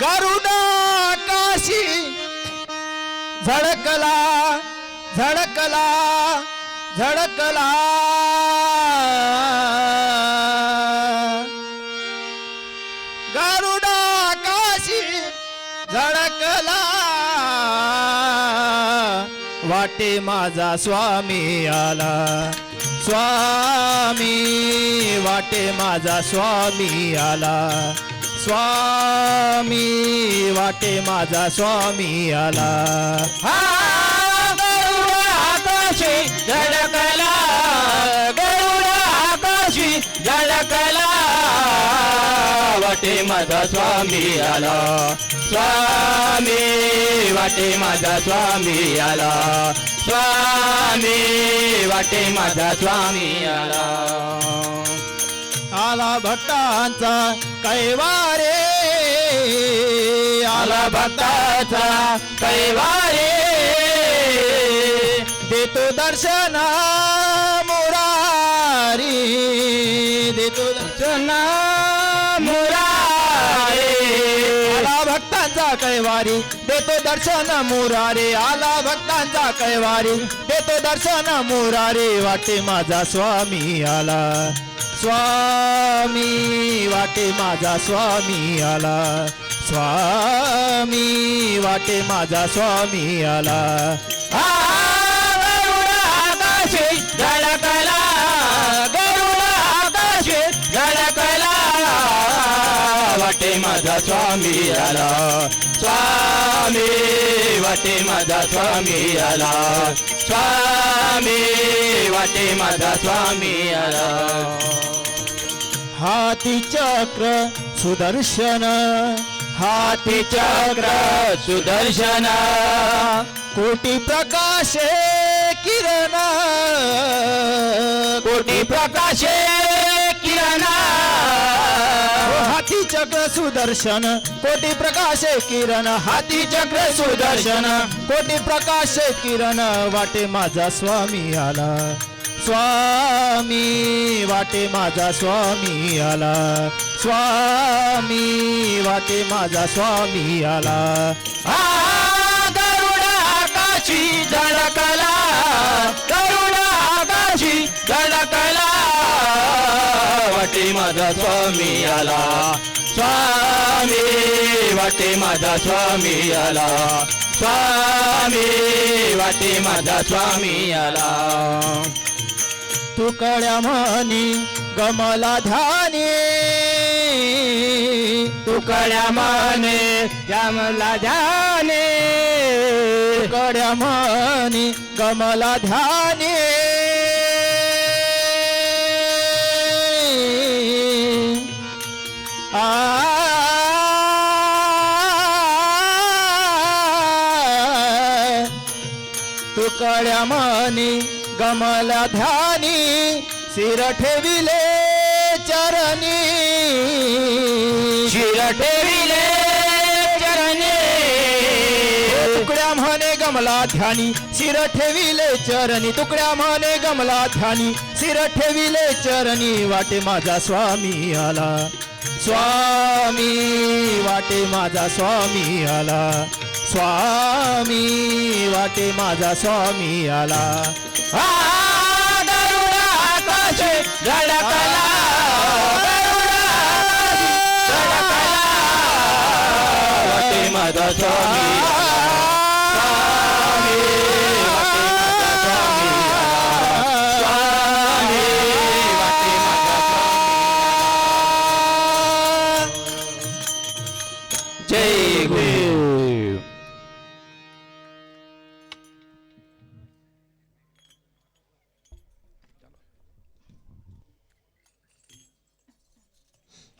गरुडा काशी झडकला झडकला झडकला गरुडा काशी झडकला वाटे माझा स्वामी आला. स्वामी वाटे माझा स्वामी आला. स्वामी वाटे माझा स्वामी आला. हा गरुड आकाशी झळकला गरुड आकाशी झळकला वाटे माझा स्वामी आला. स्वामी वाटे माझा स्वामी आला. स्वामी वाटे माझा स्वामी आला. आला भक्तांचा कैवारे. आला भक्ताचा कैवारे. देतो दर्शन मुरारी. देतो दर्शन मुरारे. आला भक्तांचा कैवारी. देतो दर्शन मुरारे. आला भक्तांचा कैवारी. देतो दर्शन मुरारे. वाटे माझा स्वामी आला. स्वामी वाटे माझा स्वामी आला. स्वामी वाटे माझा स्वामी आला. हा गरुड वाटे माझा स्वामी आला. स्वामी वाटे माझा स्वामी आला. स्वामी वाटे माझा स्वामी आला. हाती चक्र सुदर्शन हो, हाती चक्र सुदर्शन कोटी प्रकाश किरण कोटी प्रकाशे किरण. हाती चक्र सुदर्शन कोटी प्रकाश किरण. हाती चक्र सुदर्शन कोटी प्रकाश किरण. वाटे माझा स्वामी आला. स्वामी वाटे माझा स्वामी आला. स्वामी वाटे माझा स्वामी आला. हा गरुड आकाशी झळकला. गरुड आकाशी झळकला. वाटे माझा स्वामी आला. स्वामी वाटे माझा स्वामी आला. स्वामी वाटे माझा स्वामी आला. तुकड्या म्हणी गमला ध्यानी तुकड्या माने श्यामला जाने तुकड्या माने गमला ध्याने. आ. तुकड्या माने गमला ध्यानी. शिर ठेविले. चरणी शिर ठेविले चरणे तुकड्या म्हणे गमला ध्यानी शिर ठेविले चरणी. तुकड्या म्हणे गमला ध्यानी शिर ठेविले चरणी. वाटे माझा स्वामी आला. स्वामी वाटे माझा स्वामी आला. स्वामी वाटे माझा स्वामी आला. हा वाटे माझा स्वामी